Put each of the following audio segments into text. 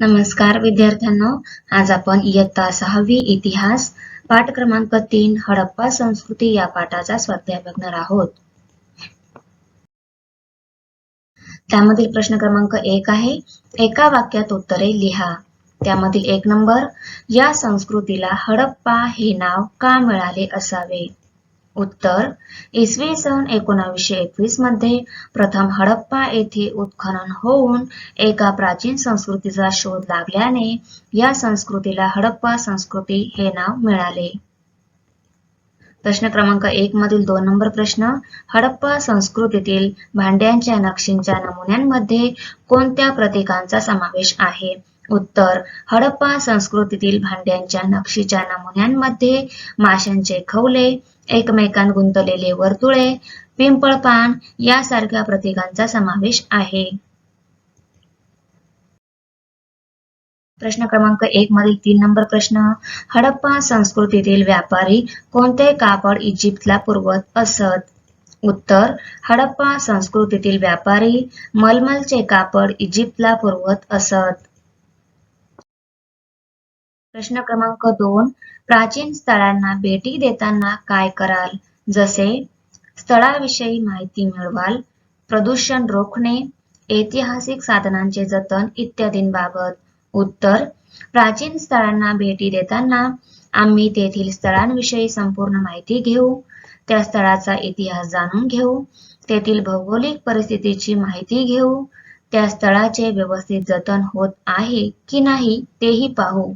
नमस्कार विद्यार्थ्यांनो. आज आपण इयत्ता सहावी इतिहास पाठ क्रमांक तीन हडप्पा संस्कृती या पाठाचा स्वाध्याय बघणार आहोत. त्यामधील प्रश्न क्रमांक एक आहे एका वाक्यात उत्तरे लिहा. त्यामधील एक नंबर या संस्कृतीला हडप्पा हे नाव का मिळाले असावे? उत्तर. इसवी सन एकोणावीसशे एकवीसमध्ये प्रथम हडप्पा येथे उत्खनन होऊन एका प्राचीन संस्कृतीचा शोध लागल्याने या संस्कृतीला हडप्पा संस्कृती हे नाव मिळाले. प्रश्न क्रमांक एक मधील दोन नंबर प्रश्न हडप्पा संस्कृतीतील भांड्यांच्या नक्षींच्या नमुन्यांमध्ये कोणत्या प्रतीकांचा समावेश आहे? उत्तर. हडप्पा संस्कृतीतील भांड्यांच्या नक्षीच्या नमुन्यांमध्ये माशांचे खवले एकमेकांत गुंतलेले वर्तुळे पिंपळपान यासारख्या प्रतीकांचा समावेश आहे. प्रश्न क्रमांक एक मधील तीन नंबर प्रश्न. हडप्पा संस्कृतीतील व्यापारी कोणते कापड इजिप्तला पुरवत असत? उत्तर हडप्पा संस्कृतीतील व्यापारी मलमलचे कापड इजिप्तला पुरवत असत. प्रश्न क्रमांक दोन प्राचीन स्थळांना भेटी देताना काय कराल? जसे स्थळाविषयी माहिती मिळवाल प्रदूषण रोखणे ऐतिहासिक साधनांचे जतन इत्यादींबाबत. उत्तर प्राचीन स्थळांना भेटी देताना आम्ही तेथील स्थळांविषयी संपूर्ण माहिती घेऊ त्या स्थळाचा इतिहास जाणून घेऊ तेथील भौगोलिक परिस्थितीची माहिती घेऊ त्या स्थळाचे व्यवस्थित जतन होत आहे की नाही तेही पाहू.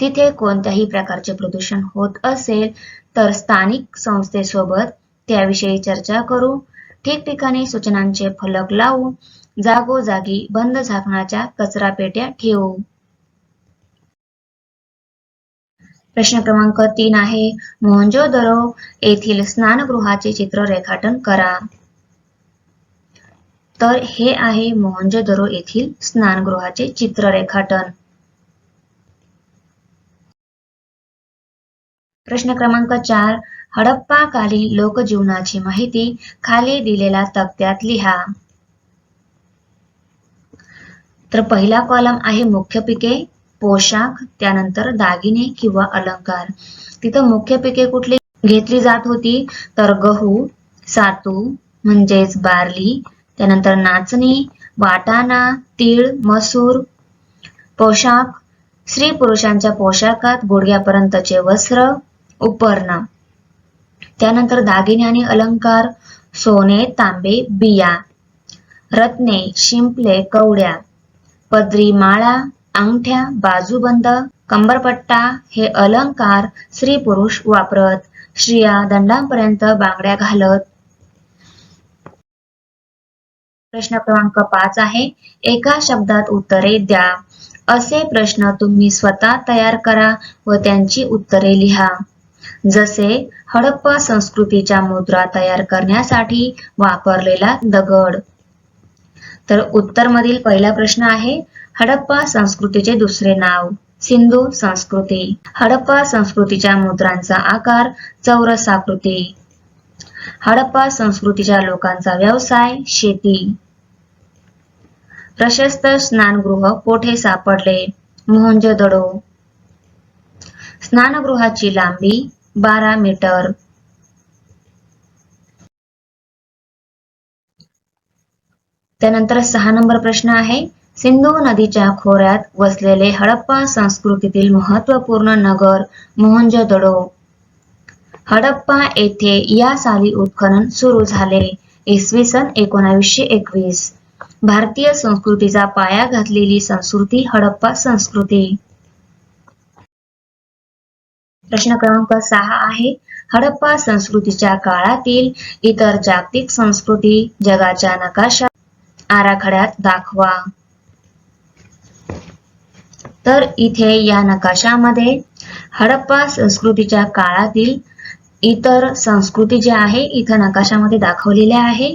तिथे कोणत्याही प्रकारचे प्रदूषण होत असेल तर स्थानिक संस्थेसोबत त्याविषयी चर्चा करू ठिकठिकाणी सूचनांचे फलक लावू जागोजागी बंद झाकणाच्या कचरा पेट्या ठेवू. प्रश्न क्रमांक तीन आहे मोहनजोदरो येथील स्नानगृहाचे चित्र रेखाटन करा. तर हे आहे मोहनजोदरो येथील स्नानगृहाचे चित्र रेखाटन. प्रश्न क्रमांक चार हडप्पा कालीन लोकजीवनाची माहिती खाली दिलेल्या तक्त्यात लिहा. तर पहिला कॉलम आहे मुख्य पिके पोशाख त्यानंतर दागिने किंवा अलंकार. तिथं मुख्य पिके कुठली? घेतली जात होती. तर गहू सातू म्हणजेच बार्ली त्यानंतर नाचणी वाटाणा तीळ मसूर. पोशाख स्त्री पुरुषांच्या पोशाखात गुडघ्यापर्यंतचे वस्त्र उपरणा. त्यानंतर दागिने आणि अलंकार सोने तांबे बिया रत्ने शिंपले कवड्या पदरी माळा अंगठ्या बाजूबंद कंबरपट्टा हे अलंकार स्त्री पुरुष वापरत स्त्रिया दंडांपर्यंत बांगड्या घालत. प्रश्न क्रमांक पाच आहे. एका शब्दात उत्तरे द्या. असे प्रश्न तुम्ही स्वतः तयार करा व त्यांची उत्तरे लिहा. जसे हडप्पा संस्कृतीच्या मुद्रा तयार करण्यासाठी वापरलेला दगड. तर उत्तर मधील पहिला प्रश्न आहे हडप्पा संस्कृतीचे दुसरे नाव सिंधू संस्कृती. हडप्पा संस्कृतीच्या मुद्रांचा आकार चौरसाकृती हडप्पा संस्कृतीच्या लोकांचा व्यवसाय शेती. प्रशस्त स्नानगृह कोठे सापडले? मोहंजोदडो स्नानगृहाची लांबी बारा मीटर. त्यानंतर सहा नंबर प्रश्न आहे. सिंधू नदीच्या खोऱ्यात वसलेले हडप्पा संस्कृतीतील महत्त्वपूर्ण नगर मोहनजोदडो. हडप्पा येथे या साली उत्खनन सुरू झाले. इसवी सन एकोणावीसशे एकवीस. भारतीय संस्कृतीचा पाया घातलेली संस्कृती हडप्पा संस्कृती. प्रश्न क्रमांक सहा आहे. हडप्पा संस्कृतीच्या काळातील इतर जागतिक संस्कृती जगाच्या नकाशा आराखड्यात दाखवा. तर इथे या नकाशामध्ये हडप्पा संस्कृतीच्या काळातील इतर संस्कृती जे आहे इथं नकाशामध्ये दाखवलेल्या आहे.